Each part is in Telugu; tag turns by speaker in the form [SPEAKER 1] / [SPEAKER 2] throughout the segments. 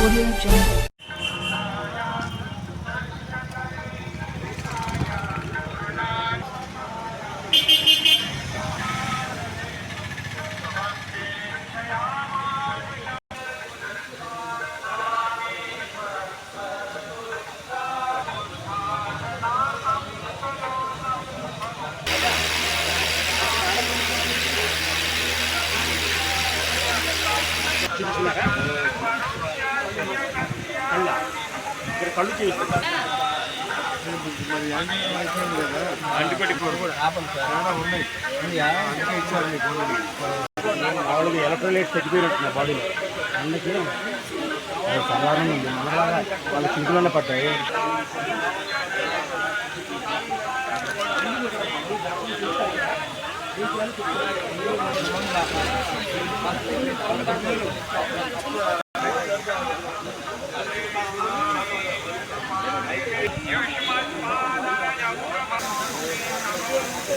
[SPEAKER 1] Audio Jungle.
[SPEAKER 2] కళ్ళు చూసి. వాళ్ళకి ఎలక్ట్రోలైట్స్ తగ్గిపోయినట్టున్నాయి బాడీలో. అందుకే అది సాధారణంగా ఉంది. మనలాగా వాళ్ళ చింతలోనే పడ్డాయి.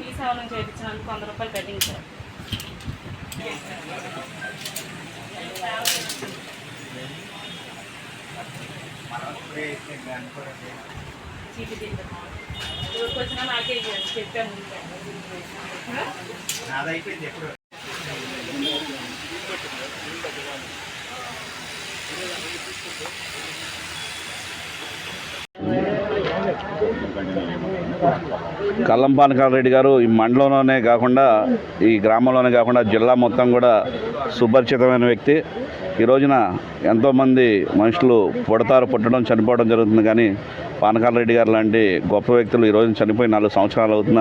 [SPEAKER 3] మీ సేవ నుంచి చేయించినందుకు వంద రూపాయలు కటింగ్ సార్. వచ్చినా నాకే చెప్పాను
[SPEAKER 2] నాదైపోయింది ఎప్పుడు.
[SPEAKER 4] కల్లం రెడ్డి గారు ఈ మండలంలోనే కాకుండా ఈ గ్రామంలోనే కాకుండా జిల్లా మొత్తం కూడా సుపరిచితమైన వ్యక్తి. ఈ రోజున ఎంతోమంది మనుషులు పుడతారు పుట్టడం చనిపోవడం జరుగుతుంది. కానీ పానకాల రెడ్డి గారు లాంటి గొప్ప వ్యక్తులు ఈ రోజున చనిపోయి నాలుగు సంవత్సరాలు అవుతున్న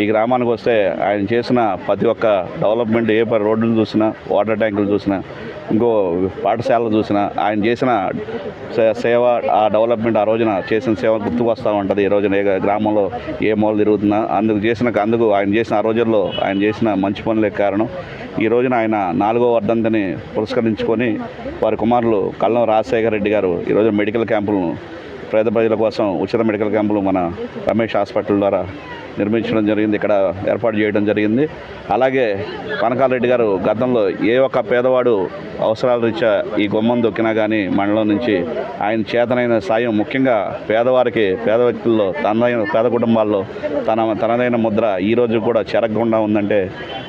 [SPEAKER 4] ఈ గ్రామానికి వస్తే ఆయన చేసిన ప్రతి ఒక్క డెవలప్మెంట్ ఏ రోడ్డును చూసినా వాటర్ ట్యాంకులు చూసినా ఇంకో పాఠశాలలు చూసిన ఆయన చేసిన సేవ ఆ డెవలప్మెంట్ ఆ రోజున చేసిన సేవ గుర్తుకు వస్తూ ఉంటుంది. ఈ రోజున ఏ గ్రామంలో ఏ మూల తిరుగుతున్నా అందుకు చేసిన అందుకు ఆయన చేసిన ఆ రోజుల్లో ఆయన చేసిన మంచి పనులే కారణం. ఈ రోజున ఆయన నాలుగో వర్ధంతిని పురస్కరించుకొని వారి కుమారులు కల్లం రాజశేఖర రెడ్డి గారు ఈరోజు మెడికల్ క్యాంపులను పేద ప్రజల కోసం ఉచిత మెడికల్ క్యాంపులు మన రమేష్ హాస్పిటల్ ద్వారా నిర్మించడం జరిగింది ఇక్కడ ఏర్పాటు చేయడం జరిగింది. అలాగే కనకాలరెడ్డి గారు గతంలో ఏ ఒక్క పేదవాడు అవసరాల రీత్యా ఈ గుమ్మం దొక్కినా కానీ మండలం నుంచి ఆయన చేతనైన సాయం ముఖ్యంగా పేదవారికి పేద వ్యక్తుల్లో తనదైన పేద కుటుంబాల్లో తన తనదైన ముద్ర ఈ రోజు కూడా చెరగకుండా ఉందంటే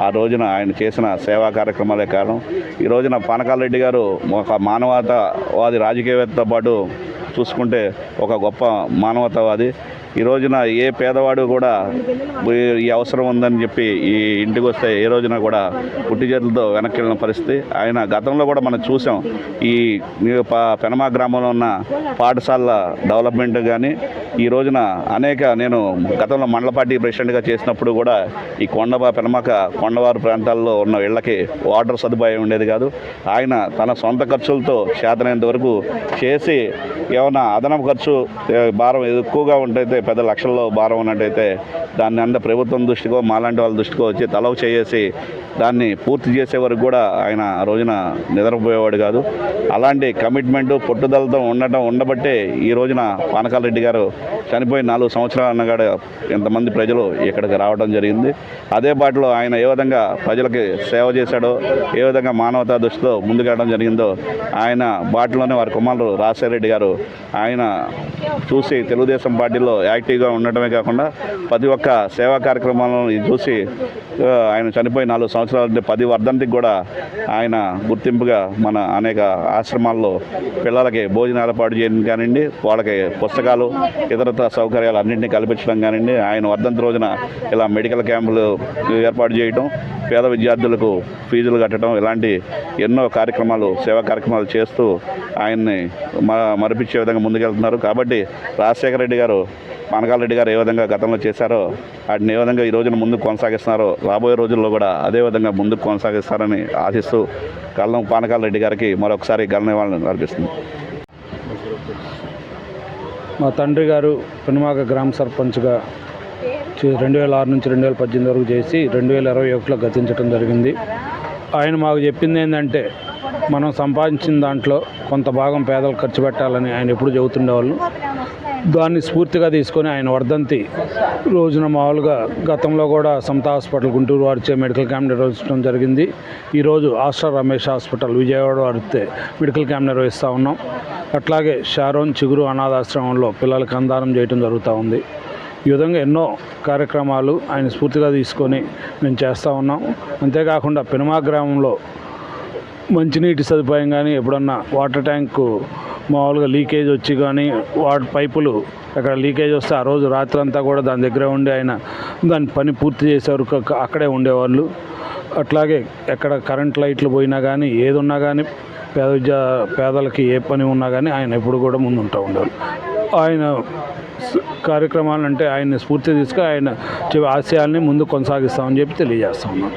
[SPEAKER 4] ఆ రోజున ఆయన చేసిన సేవా కార్యక్రమాలే కారణం. ఈ రోజున పానకాలరెడ్డి గారు ఒక మానవతావాది రాజకీయవేత్తతో పాటు చూసుకుంటే ఒక గొప్ప మానవతావాది. ఈ రోజున ఏ పేదవాడు కూడా ఈ- అవసరం ఉందని చెప్పి ఈ ఇంటికి వస్తే ఏ రోజున కూడా పుట్టి చేతులతో వెనక్కి వెళ్ళిన పరిస్థితి. ఆయన గతంలో కూడా మనం చూసాం. ఈ పెనమా గ్రామంలో ఉన్న పాఠశాలల డెవలప్మెంట్ కానీ ఈ రోజున అనేక నేను గతంలో మండల పార్టీ ప్రెసిడెంట్గా చేసినప్పుడు కూడా ఈ కొండబా పెనమాక కొండవారు ప్రాంతాల్లో ఉన్న ఇళ్ళకి వాటర్ సదుపాయం ఉండేది కాదు. ఆయన తన సొంత ఖర్చులతో చేతనైనంత వరకు చేసి ఏమైనా అదనపు ఖర్చు భారం ఎక్కువగా ఉంటైతే పెద్ద లక్షల్లో భారం ఉన్నట్టయితే దాన్ని అంత ప్రభుత్వం దృష్టికో మాలాంటి వాళ్ళ దృష్టికో వచ్చి తలవ చేసి దాన్ని పూర్తి చేసే వరకు కూడా ఆయన ఆ రోజున నిద్రపోయేవాడు కాదు. అలాంటి కమిట్మెంట్ పట్టుదలతో ఉండటం ఉండబట్టే ఈ రోజున పానకాల రెడ్డి గారు చనిపోయి నాలుగు సంవత్సరాలు అన్నగాడ ఎంతమంది ప్రజలు ఇక్కడికి రావడం జరిగింది. అదే బాటలో ఆయన ఏ విధంగా ప్రజలకి సేవ చేశాడో ఏ విధంగా మానవతా దృష్టితో ముందుకెళ్ళడం జరిగిందో ఆయన బాటలోనే వారి కుమారుడు రాజశేఖర రెడ్డి గారు ఆయన చూసి తెలుగుదేశం పార్టీలో యాక్టివ్గా ఉండటమే కాకుండా ప్రతి ఒక్క సేవా కార్యక్రమాలను చూసి ఆయన చనిపోయి నాలుగు సంవత్సరాల పది వర్ధంతికి కూడా ఆయన గుర్తింపుగా మన అనేక ఆశ్రమాల్లో పిల్లలకి భోజనాలు ఏర్పాటు చేయడం కానివ్వండి వాళ్ళకి పుస్తకాలు ఇతర ఇతరత్ర సౌకర్యాలు అన్నింటినీ కల్పించడం కానివ్వండి ఆయన వర్ధంతి రోజున ఇలా మెడికల్ క్యాంపులు ఏర్పాటు చేయటం పేద విద్యార్థులకు ఫీజులు కట్టడం ఇలాంటి ఎన్నో కార్యక్రమాలు సేవా కార్యక్రమాలు చేస్తూ ఆయన్ని మ మరిపించే విధంగా ముందుకెళ్తున్నారు. కాబట్టి రాజశేఖర రెడ్డి గారు పానకాల రెడ్డి గారు ఏ విధంగా గతంలో చేశారో వాటిని ఏ విధంగా ఈ రోజున ముందుకు కొనసాగిస్తున్నారో రాబోయే రోజుల్లో కూడా అదే విధంగా ముందుకు కొనసాగిస్తారని ఆశిస్తూ కల్లం పానకాల రెడ్డి గారికి మరొకసారి గణనివాళులు అర్పిస్తుంది
[SPEAKER 2] మా తండ్రి గారు పెనుమాక గ్రామ సర్పంచ్గా చే- రెండు వేల ఆరు నుంచి రెండు వేల పద్దెనిమిది వరకు చేసి రెండు వేల ఇరవై ఒకటిలో గతించడం జరిగింది. ఆయన మాకు చెప్పింది ఏంటంటే మనం సంపాదించిన దాంట్లో కొంత భాగం పేదలు ఖర్చు పెట్టాలని ఆయన ఎప్పుడు చెబుతుండేవాళ్ళు. దాన్ని స్ఫూర్తిగా తీసుకొని ఆయన వర్ధంతి రోజున మామూలుగా గతంలో కూడా సమత హాస్పిటల్ గుంటూరు వారిచే మెడికల్ క్యాంప్ నిర్వహించడం జరిగింది. ఈరోజు ఆస్టర్ రమేష్ హాస్పిటల్ విజయవాడ వారితే మెడికల్ క్యాంప్ నిర్వహిస్తూ ఉన్నాం. అట్లాగే షారోన్ చిగురు అనాథాశ్రమంలో పిల్లలకి అందానం చేయటం జరుగుతూ ఉంది. ఈ విధంగా ఎన్నో కార్యక్రమాలు ఆయన స్ఫూర్తిగా తీసుకొని మేము చేస్తూ ఉన్నాం. అంతేకాకుండా పెనుమా గ్రామంలో మంచినీటి సదుపాయం కానీ ఎప్పుడన్నా వాటర్ ట్యాంకు మామూలుగా లీకేజ్ వచ్చి కానీ వాటర్ పైపులు అక్కడ లీకేజ్ వస్తే ఆ రోజు రాత్రి అంతా కూడా దాని దగ్గర ఉండి ఆయన దాని పని పూర్తి చేసేవారు అక్కడే ఉండేవాళ్ళు. అట్లాగే ఎక్కడ కరెంట్ లైట్లు పోయినా కానీ ఏదున్నా కానీ పేద విద్యా పేదలకి ఏ పని ఉన్నా కానీ ఆయన ఎప్పుడు కూడా ముందుంటూ ఉండేవారు ఆయన కార్యక్రమాలు అంటే ఆయన్ని స్ఫూర్తి తీసుకుని ఆయన ఆశయాల్ని ముందు కొనసాగిస్తామని చెప్పి తెలియజేస్తా ఉన్నాను.